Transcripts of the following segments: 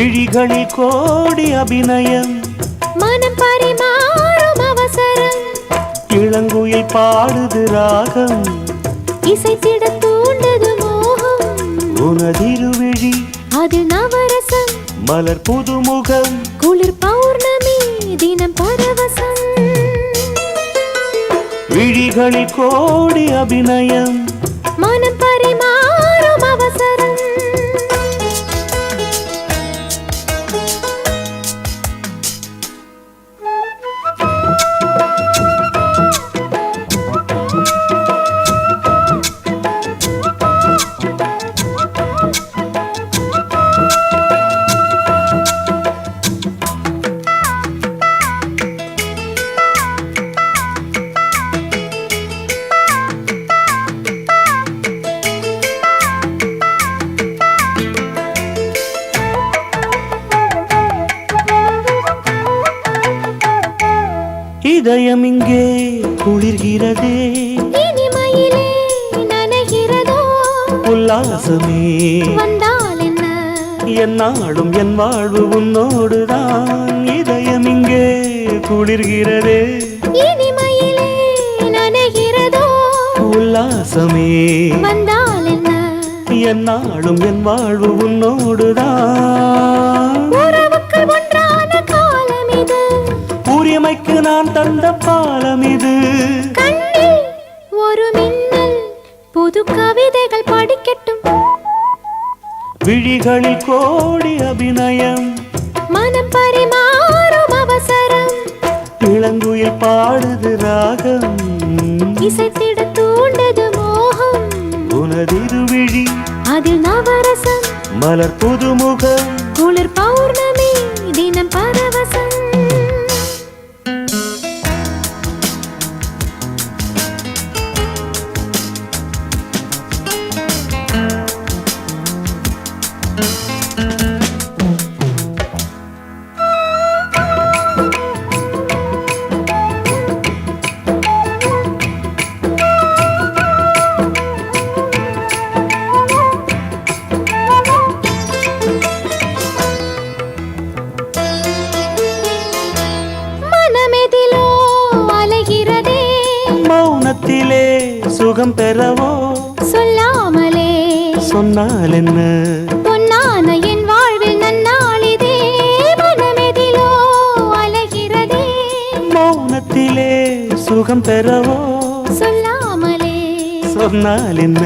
விழிகளில் கோடி அபிநயம். மனம் பரிமாறும் அவசரம். இளங்குயில் பாடுது ராகம். இசைத்திட தூண்டது மோகம். உனதிருவிழி. அது நவரசம். மலர் புதுமுகம். குளிர் பௌர்ணமி தினம் பரவசம். விழிகளில் கோடி அபிநயம். மனம் பரிமாறும் அவசரம். இதயம் இங்கே குளிர்கிறதே. உல்லாசமே. என்ன? என்னாடும் என் வாழ்வு உன்னோடுதான். இதயம் இங்கே குளிர்கிறதே. உல்லாசமே. என்ன? என்னாடும் என் வாழ்வு உன்னோடுதான். உரிமைக்கு நான் தந்த பாலம் இது. ஒரு மின்னல் புது கவிதைகள் படிக்கட்டும். விழிகளில் கோடி அபிநயம். மனம் பரிமாறும் அவசரம். இளங்குயில் பாடுது ராகம். இசைத்திட தூண்டது மோகம். உனதிருவிழி அதில் நவரசம். மலர் புதுமுகம். குளிர் பௌர்ணமி தினம் பரவசம். மௌனத்திலே சுகம் பெறவோ? சொல்லாமலே. சொன்னால் என்ன பொன்னான என் வாழ்வில் நன்னாளிதே மனமெதிலோ அலைகிறதே. மௌனத்திலே சுகம் பெறவோ? சொல்லாமலே. சொன்னால் என்ன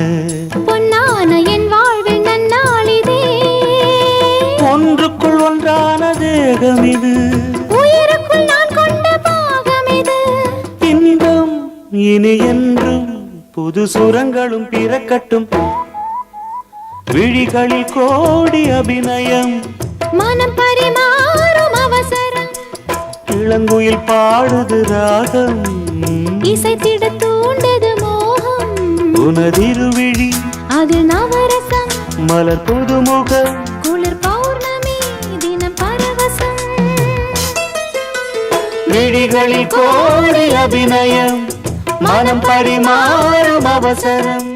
பொன்னான என் வாழ்வில் நன்னாளிதே. ஒன்றுக்குள் ஒன்றான தேகம் இது உயிருக்குள் நான் கொண்ட பாகம் இது இன்பம் இனி என்றும் புது சுரங்களும் பிறக்கட்டும். விழிகளில் கோடி அபிநயம். மனம் பரிமாறும் அவசரம். இளங்குயில் பாடுது ராகம். இசைத்திட தூண்டது மோகம். உனதிருவிழி அது நவரசம். மலர் புதுமுகம் குளிர் பௌர்ணமி தினம் பரவசம். விழிகளில் கோடி அபிநயம். மனம் பரிமாறும் அவசரம்.